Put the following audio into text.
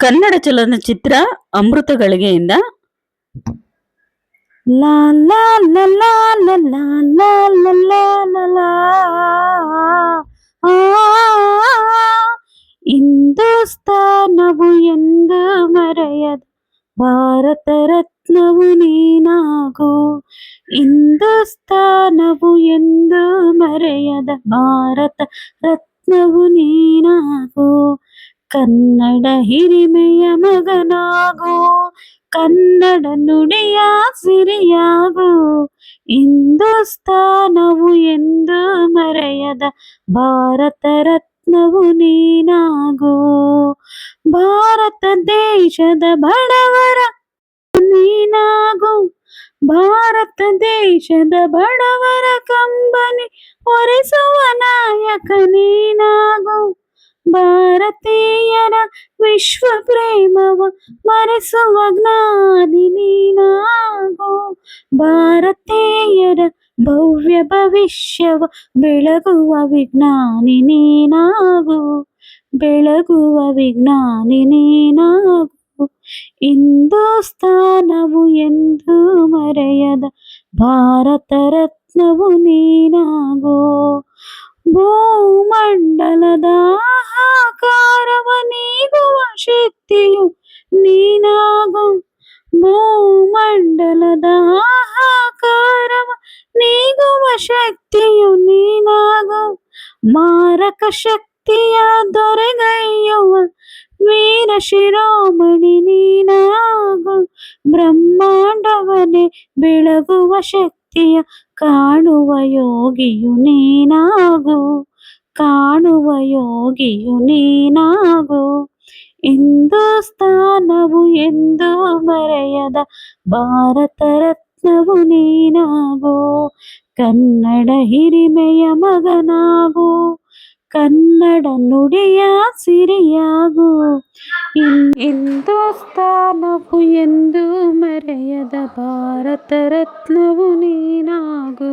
ಕನ್ನಡ ಚಲನಚಿತ್ರ ಅಮೃತ ಗಳಿಗೆಯಿಂದ ಹಿಂದೂಸ್ತಾನವು ಎಂದು ಮರೆಯದ ಭಾರತ ರತ್ನವು ನೀನಾಗು ಹಿಂದೂಸ್ತಾನವು ಎಂದು ಮರೆಯದ ಭಾರತ ರತ್ನವು ನೀನಾಗು ಕನ್ನಡ ಹಿರಿಮೆಯ ಮಗನಾಗೋ, ಕನ್ನಡ ನುಡಿಯ ಸಿರಿಯಾಗೋ. ಹಿಂದೂಸ್ತಾನವು ಎಂದು ಮರೆಯದ ಭಾರತ ರತ್ನವು ನೀನಾಗೋ. ಭಾರತ ದೇಶದ ಬಡವರ ನೀನಾಗೋ. ಭಾರತ ದೇಶದ ಬಡವರ ಕಂಬನಿ ಒರೆಸುವ ನಾಯಕ ನೀನಾಗು. ಭಾರತೀಯರ ವಿಶ್ವ ಪ್ರೇಮವ ಮರೆಸುವ ಜ್ಞಾನಿ ನೀನಾಗೋ. ಭಾರತೀಯರ ಭವ್ಯ ಭವಿಷ್ಯವ ಬೆಳಗುವ ವಿಜ್ಞಾನಿ ನೀನಾಗು. ಬೆಳಗುವ ವಿಜ್ಞಾನಿ ನೀನಾಗು. ಹಿಂದೂಸ್ತಾನವು ಎಂದು ಮರೆಯದ ಭಾರತ ರತ್ನವು ನೀನಾಗೋ. ಭೂಮಂಡಲದ ನೀಗುವ ಶಕ್ತಿಯು ನೀನಾಗು. ಭೂಮಂಡಲದ ಆಹಾಕಾರವ ನೀಗುವ ಶಕ್ತಿಯು ನೀನಾಗು. ಮಾರಕ ಶಕ್ತಿಯ ದೊರೆಗೈಯುವ ವೀರ ಶಿರೋಮಣಿ ನೀನಾಗು. ಬ್ರಹ್ಮಾಂಡವನೇ ಬೆಳಗುವ ಶಕ್ತಿಯ ಕಾಣುವ ಯೋಗಿಯು ನೀನಾಗು. ಕಾಣುವ ಯೋಗಿಯು ನೀನಾಗು. ಹಿಂದೂಸ್ತಾನವು ಎಂದು ಮರೆಯದ ಭಾರತ ರತ್ನವು ನೀನಾಗು ಕನ್ನಡ ಹಿರಿಮೆಯ ಮಗನಾಗು ಕನ್ನಡ ನುಡಿಯ ಸಿರಿಯಾಗು ಹಿಂ- ಹಿಂದೂಸ್ತಾನವು ಎಂದು ಮರೆಯದ ಭಾರತ ರತ್ನವು ನೀನಾಗು